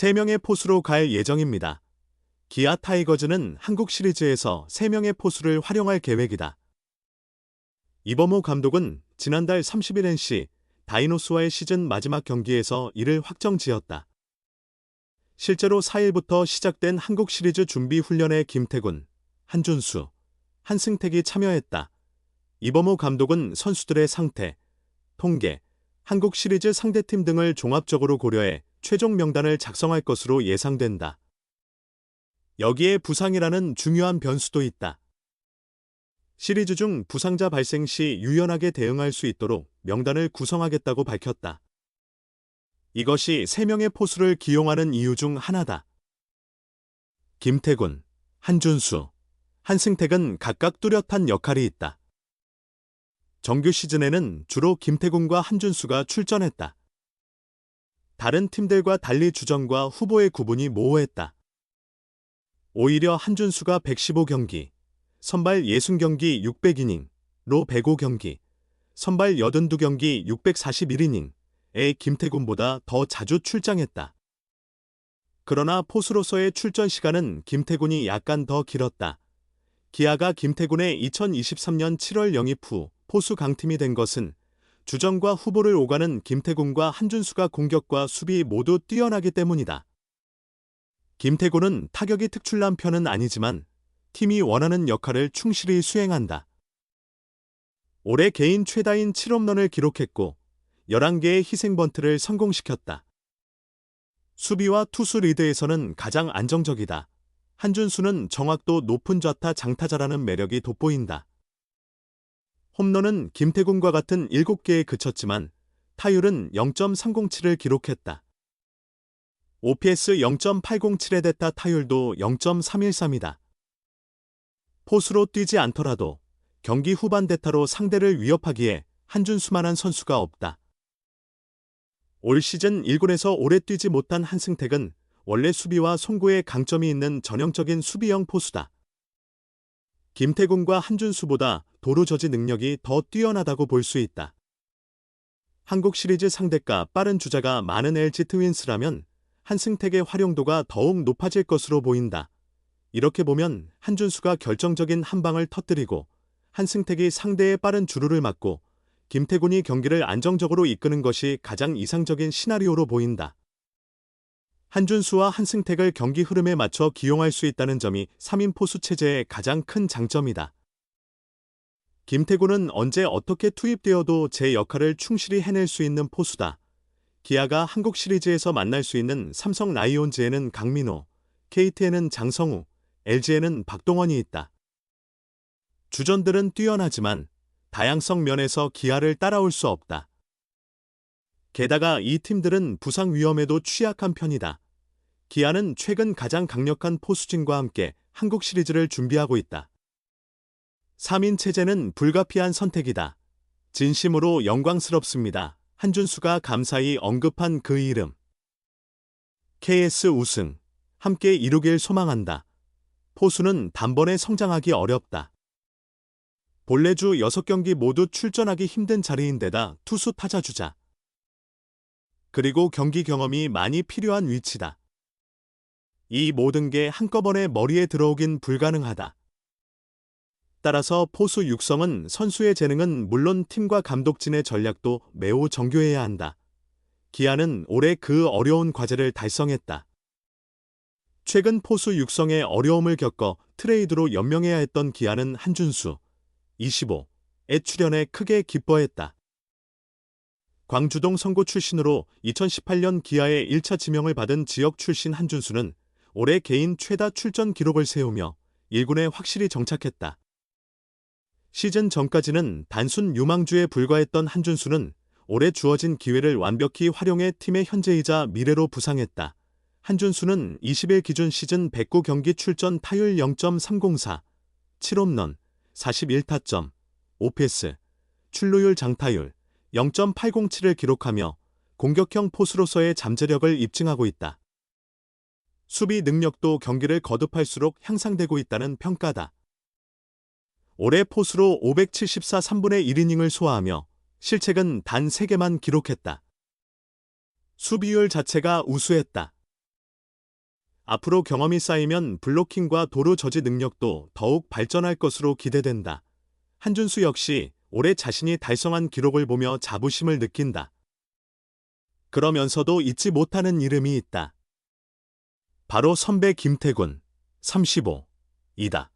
3명의 포수로 갈 예정입니다. 기아 타이거즈는 한국 시리즈에서 3명의 포수를 활용할 계획이다. 이범호 감독은 지난달 30일 NC 다이노스와의 시즌 마지막 경기에서 이를 확정 지었다. 실제로 4일부터 시작된 한국 시리즈 준비 훈련에 김태군, 한준수, 한승택이 참여했다. 이범호 감독은 선수들의 상태, 통계, 한국 시리즈 상대팀 등을 종합적으로 고려해 최종 명단을 작성할 것으로 예상된다. 여기에 부상이라는 중요한 변수도 있다. 시리즈 중 부상자 발생 시 유연하게 대응할 수 있도록 명단을 구성하겠다고 밝혔다. 이것이 3명의 포수를 기용하는 이유 중 하나다. 김태군, 한준수, 한승택은 각각 뚜렷한 역할이 있다. 정규 시즌에는 주로 김태군과 한준수가 출전했다. 다른 팀들과 달리 주전과 후보의 구분이 모호했다. 오히려 한준수가 115경기, 선발 60경기 600이닝,로 105경기, 선발 82경기 641이닝에 김태군보다 더 자주 출장했다. 그러나 포수로서의 출전 시간은 김태군이 약간 더 길었다. 기아가 김태군의 2023년 7월 영입 후 포수 강팀이 된 것은 주전과 후보를 오가는 김태군과 한준수가 공격과 수비 모두 뛰어나기 때문이다. 김태군은 타격이 특출난 편은 아니지만 팀이 원하는 역할을 충실히 수행한다. 올해 개인 최다인 7홈런을 기록했고 11개의 희생번트를 성공시켰다. 수비와 투수 리드에서는 가장 안정적이다. 한준수는 정확도 높은 좌타 장타자라는 매력이 돋보인다. 홈런은 김태군과 같은 7개에 그쳤지만 타율은 0.307을 기록했다. OPS 0.807의 대타 타율도 0.313이다. 포수로 뛰지 않더라도 경기 후반 대타로 상대를 위협하기에 한준수만한 선수가 없다. 올 시즌 1군에서 오래 뛰지 못한 한승택은 원래 수비와 송구에 강점이 있는 전형적인 수비형 포수다. 김태군과 한준수보다 도루 저지 능력이 더 뛰어나다고 볼 수 있다. 한국 시리즈 상대가 빠른 주자가 많은 LG 트윈스라면 한승택의 활용도가 더욱 높아질 것으로 보인다. 이렇게 보면 한준수가 결정적인 한 방을 터뜨리고 한승택이 상대의 빠른 주루를 막고 김태군이 경기를 안정적으로 이끄는 것이 가장 이상적인 시나리오로 보인다. 한준수와 한승택을 경기 흐름에 맞춰 기용할 수 있다는 점이 3인 포수 체제의 가장 큰 장점이다. 김태군은 언제 어떻게 투입되어도 제 역할을 충실히 해낼 수 있는 포수다. 기아가 한국 시리즈에서 만날 수 있는 삼성 라이온즈에는 강민호, KT에는 장성우, LG에는 박동원이 있다. 주전들은 뛰어나지만 다양성 면에서 기아를 따라올 수 없다. 게다가 이 팀들은 부상 위험에도 취약한 편이다. 기아는 최근 가장 강력한 포수진과 함께 한국 시리즈를 준비하고 있다. 3인 체제는 불가피한 선택이다. 진심으로 영광스럽습니다. 한준수가 감사히 언급한 그 이름. KS 우승. 함께 이루길 소망한다. 포수는 단번에 성장하기 어렵다. 본래 주 6경기 모두 출전하기 힘든 자리인데다 투수 타자 주자. 그리고 경기 경험이 많이 필요한 위치다. 이 모든 게 한꺼번에 머리에 들어오긴 불가능하다. 따라서 포수 육성은 선수의 재능은 물론 팀과 감독진의 전략도 매우 정교해야 한다. 기아는 올해 그 어려운 과제를 달성했다. 최근 포수 육성에 어려움을 겪어 트레이드로 연명해야 했던 기아는 한준수, 25의 출연에 크게 기뻐했다. 광주동 선고 출신으로 2018년 기아의 1차 지명을 받은 지역 출신 한준수는 올해 개인 최다 출전 기록을 세우며 1군에 확실히 정착했다. 시즌 전까지는 단순 유망주에 불과했던 한준수는 올해 주어진 기회를 완벽히 활용해 팀의 현재이자 미래로 부상했다. 한준수는 20일 기준 시즌 109경기 출전 타율 0.304, 7홈런, 41타점, OPS, 출루율 장타율, 0.807을 기록하며 공격형 포수로서의 잠재력을 입증하고 있다. 수비 능력도 경기를 거듭할수록 향상되고 있다는 평가다. 올해 포수로 574 3분의 1이닝을 소화하며 실책은 단 3개만 기록했다. 수비율 자체가 우수했다. 앞으로 경험이 쌓이면 블로킹과 도루 저지 능력도 더욱 발전할 것으로 기대된다. 한준수 역시 올해 자신이 달성한 기록을 보며 자부심을 느낀다. 그러면서도 잊지 못하는 이름이 있다. 바로 선배 김태군, 35, 이다.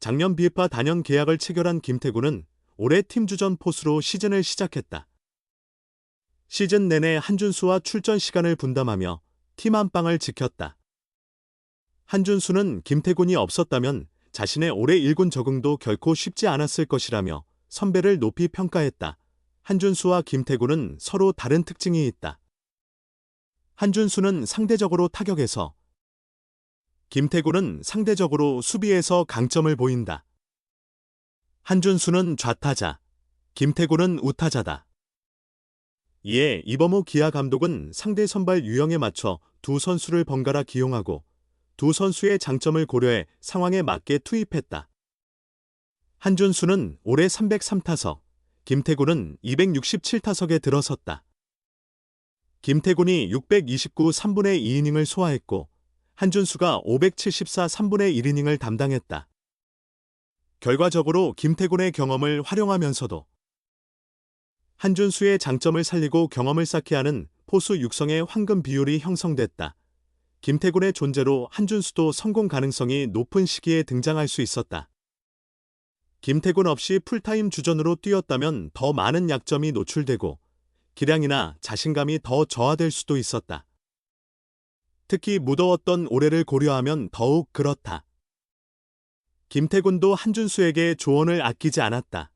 작년 비파 단연 계약을 체결한 김태군은 올해 팀주전 포수로 시즌을 시작했다. 시즌 내내 한준수와 출전 시간을 분담하며 팀 안방을 지켰다. 한준수는 김태군이 없었다면 자신의 올해 1군 적응도 결코 쉽지 않았을 것이라며 선배를 높이 평가했다. 한준수와 김태군은 서로 다른 특징이 있다. 한준수는 상대적으로 타격에서, 김태군은 상대적으로 수비에서 강점을 보인다. 한준수는 좌타자, 김태군은 우타자다. 이에 이범호 기아 감독은 상대 선발 유형에 맞춰 두 선수를 번갈아 기용하고 두 선수의 장점을 고려해 상황에 맞게 투입했다. 한준수는 올해 303타석, 김태군은 267타석에 들어섰다. 김태군이 629 3분의 2이닝을 소화했고 한준수가 574 3분의 1이닝을 담당했다. 결과적으로 김태군의 경험을 활용하면서도 한준수의 장점을 살리고 경험을 쌓게 하는 포수 육성의 황금 비율이 형성됐다. 김태군의 존재로 한준수도 성공 가능성이 높은 시기에 등장할 수 있었다. 김태군 없이 풀타임 주전으로 뛰었다면 더 많은 약점이 노출되고 기량이나 자신감이 더 저하될 수도 있었다. 특히 무더웠던 올해를 고려하면 더욱 그렇다. 김태군도 한준수에게 조언을 아끼지 않았다.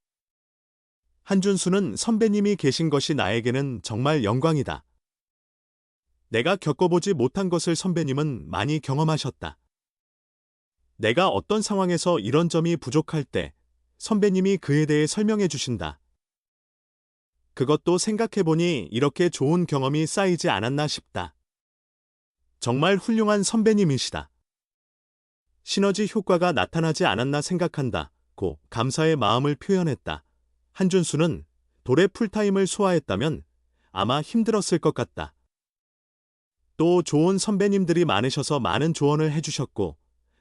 한준수는 선배님이 계신 것이 나에게는 정말 영광이다. 내가 겪어보지 못한 것을 선배님은 많이 경험하셨다. 내가 어떤 상황에서 이런 점이 부족할 때 선배님이 그에 대해 설명해 주신다. 그것도 생각해보니 이렇게 좋은 경험이 쌓이지 않았나 싶다. 정말 훌륭한 선배님이시다. 시너지 효과가 나타나지 않았나 생각한다. 고 감사의 마음을 표현했다. 한준수는 돌의 풀타임을 소화했다면 아마 힘들었을 것 같다. 또 좋은 선배님들이 많으셔서 많은 조언을 해주셨고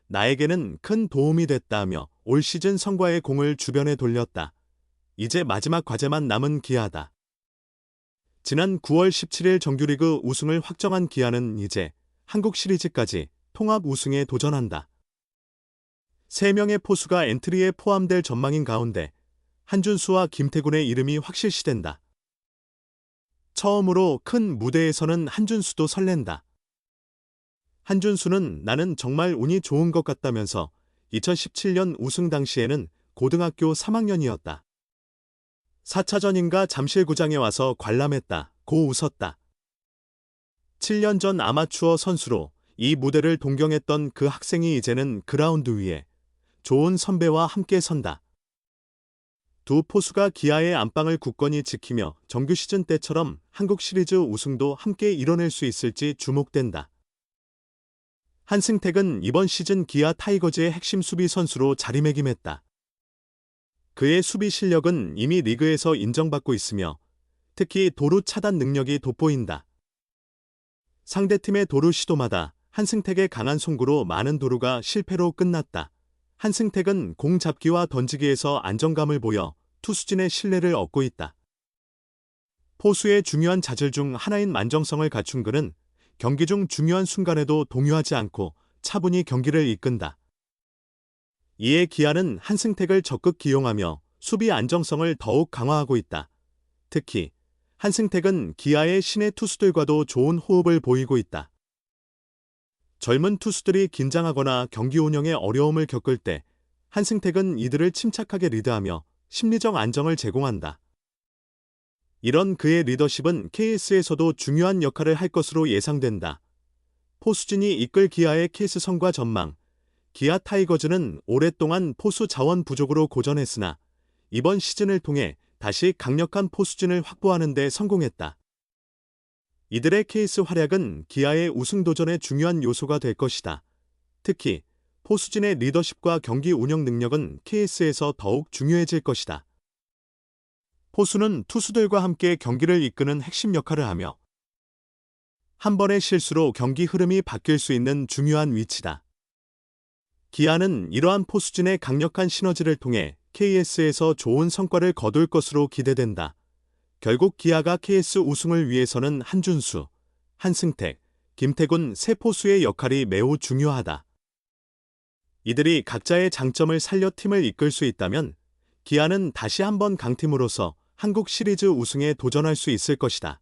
나에게는 큰 도움이 됐다며 올 시즌 성과의 공을 주변에 돌렸다. 이제 마지막 과제만 남은 기아다. 지난 9월 17일 정규리그 우승을 확정한 기아는 이제 한국 시리즈까지 통합 우승에 도전한다. 3명의 포수가 엔트리에 포함될 전망인 가운데 한준수와 김태군의 이름이 확실시된다. 처음으로 큰 무대에서는 한준수도 설렌다. 한준수는 나는 정말 운이 좋은 것 같다면서 2017년 우승 당시에는 고등학교 3학년이었다. 4차전인가 잠실구장에 와서 관람했다. 고 웃었다. 7년 전 아마추어 선수로 이 무대를 동경했던 그 학생이 이제는 그라운드 위에 좋은 선배와 함께 선다. 두 포수가 기아의 안방을 굳건히 지키며 정규 시즌 때처럼 한국 시리즈 우승도 함께 이뤄낼 수 있을지 주목된다. 한승택은 이번 시즌 기아 타이거즈의 핵심 수비 선수로 자리매김했다. 그의 수비 실력은 이미 리그에서 인정받고 있으며 특히 도루 차단 능력이 돋보인다. 상대팀의 도루 시도마다 한승택의 강한 송구로 많은 도루가 실패로 끝났다. 한승택은 공 잡기와 던지기에서 안정감을 보여 투수진의 신뢰를 얻고 있다. 포수의 중요한 자질 중 하나인 만정성을 갖춘 그는 경기 중 중요한 순간에도 동요하지 않고 차분히 경기를 이끈다. 이에 기아는 한승택을 적극 기용하며 수비 안정성을 더욱 강화하고 있다. 특히 한승택은 기아의 신의 투수들과도 좋은 호흡을 보이고 있다. 젊은 투수들이 긴장하거나 경기 운영에 어려움을 겪을 때 한승택은 이들을 침착하게 리드하며 심리적 안정을 제공한다. 이런 그의 리더십은 KS에서도 중요한 역할을 할 것으로 예상된다. 포수진이 이끌 기아의 케이스 성과 전망. 기아 타이거즈는 오랫동안 포수 자원 부족으로 고전했으나 이번 시즌을 통해 다시 강력한 포수진을 확보하는 데 성공했다. 이들의 케이스 활약은 기아의 우승 도전의 중요한 요소가 될 것이다. 특히 포수진의 리더십과 경기 운영 능력은 KS에서 더욱 중요해질 것이다. 포수는 투수들과 함께 경기를 이끄는 핵심 역할을 하며 한 번의 실수로 경기 흐름이 바뀔 수 있는 중요한 위치다. 기아는 이러한 포수진의 강력한 시너지를 통해 KS에서 좋은 성과를 거둘 것으로 기대된다. 결국 기아가 KS 우승을 위해서는 한준수, 한승택, 김태군 세 포수의 역할이 매우 중요하다. 이들이 각자의 장점을 살려 팀을 이끌 수 있다면 기아는 다시 한번 강팀으로서 한국 시리즈 우승에 도전할 수 있을 것이다.